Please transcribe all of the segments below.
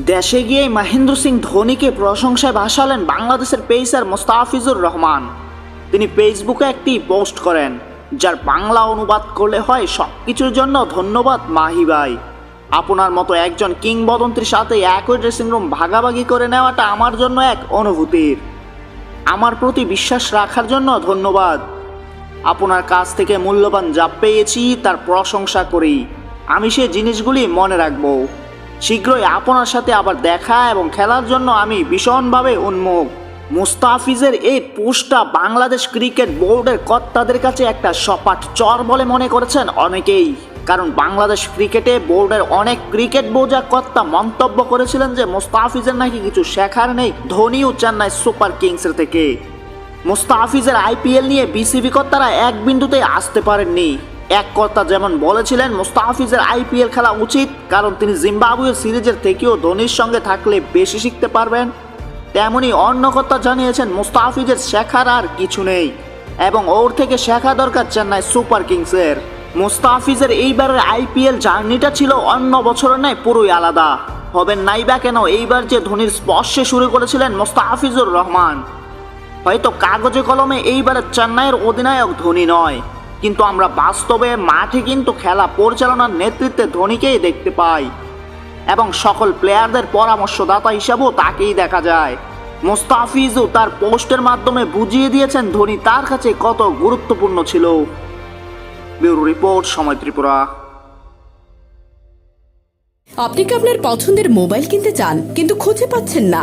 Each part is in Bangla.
দেশে গিয়েই মহেন্দ্র সিং ধোনিকে প্রশংসায় ভাসালেন বাংলাদেশের পেসার মোস্তাফিজুর রহমান। তিনি ফেসবুকে একটি পোস্ট করেন, যার বাংলা অনুবাদ করলে হয় সব কিছুর জন্য ধন্যবাদ মাহি ভাই। আপনার মতো একজন কিংবদন্তির সাথে একই ড্রেসিং রুম ভাগাভাগি করে নেওয়াটা আমার জন্য এক অনুভূতির। আমার প্রতি বিশ্বাস রাখার জন্য ধন্যবাদ। আপনার কাছ থেকে মূল্যবান যা পেয়েছি তার প্রশংসা করি। আমি সে জিনিসগুলি মনে রাখব। শীঘ্রই আপনার সাথে আবার দেখা এবং খেলার জন্য আমি ভীষণভাবে উন্মুখ। মুস্তাফিজের এই পোস্টটা বাংলাদেশ ক্রিকেট বোর্ডের কর্তাদের কাছে একটা সপাট চর বলে মনে করেছেন অনেকেই। কারণ বাংলাদেশ ক্রিকেটে বোর্ডের অনেক ক্রিকেট বোঝা কর্তা মন্তব্য করেছিলেন যে মুস্তাফিজের নাকি কিছু শেখার নেই ধোনিও চেন্নাই সুপার কিংসের থেকে। মুস্তাফিজের আইপিএল নিয়ে বিসিবি কর্তারা এক বিন্দুতে আসতে পারেননি। এক কর্তা যেমন বলেছিলেন, মুস্তাফিজের আইপিএল খেলা উচিত, কারণ তিনি জিম্বাবুয়ে সিরিজের থেকেও ধোনির সঙ্গে থাকলে বেশি শিখতে পারবেন। তেমনি অন্য কর্তা জানিয়েছেন, মুস্তাফিজের শেখার আর কিছু নেই, এবং ওর থেকে শেখা দরকার চেন্নাই সুপার কিংসের। মুস্তাফিজের এইবারের আইপিএল জার্নিটা ছিল অন্য বছরের নয় পুরোই আলাদা। হবেন নাই বা কেন, এইবার যে ধোনির স্পর্শে শুরু করেছিলেন মুস্তাফিজুর রহমান। হয়তো কাগজে কলমে এইবারের চেন্নাইয়ের অধিনায়ক ধোনি নয়। কিন্তু আমরা বাস্তবে মাঠে কিন্তু খেলা পরিচালনার নেতৃত্বে ধোনিকেই দেখতে পাই। এবং সকল প্লেয়ারদের পরামর্শদাতা হিসাবেও তাকেই দেখা যায়। মোস্তাফিজও তার পোস্টের মাধ্যমে বুঝিয়ে দিয়েছেন ধোনি তার কাছে কত গুরুত্বপূর্ণ ছিল। ব্যুরো রিপোর্ট, সময় ত্রিপুরা। আপনি কি আপনার পছন্দের মোবাইল কিনতে চান, কিন্তু খুঁজে পাচ্ছেন না?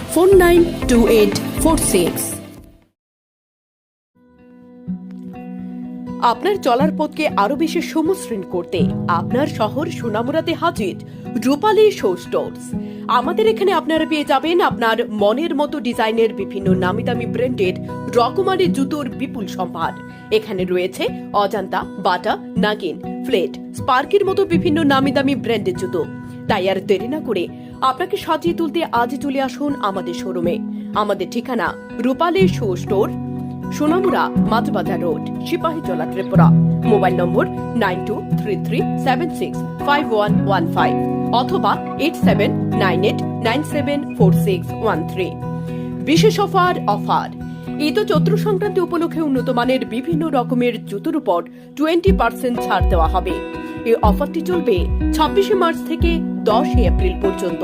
four nine two eight four six. আপনার চলার পথকে আরও বেশি সমশ্রীণ করতে আপনার শহর সোনামুরাতে হাজির রূপালী শো স্টোর্স। আমাদের এখানে আপনারা পেয়ে যাবেন আপনার মনের মতো ডিজাইনের বিভিন্ন নামি দামি ব্র্যান্ডের রকমারি জুতোর বিপুল সম্ভার। এখানে রয়েছে অজান্তা, বাটা, নাগিন, ফ্লেট, স্পার্কের মতো বিভিন্ন নামি দামি ব্র্যান্ডের জুতো। তাই আর দেরি না করে আপনাকে সাজিয়ে তুলতে আজই চলে আসুন আমাদের শোরুমে। আমাদের ঠিকানা Rupali show store Sonamura Majhbazar road Sipahijala Tripura. Mobile number nine two three three seven six five one one five অথবা eight seven nine eight nine seven four six one three. বিশেষ অফার অফার। ঈদ ও চৈত্র সংক্রান্তি উপলক্ষে উন্নত মানের বিভিন্ন রকমের জুতোর উপর টোয়েন্টি পার্সেন্ট ছাড় দেওয়া হবে। এই অফারটি চলবে ছাব্বিশে মার্চ থেকে দশই এপ্রিল পর্যন্ত।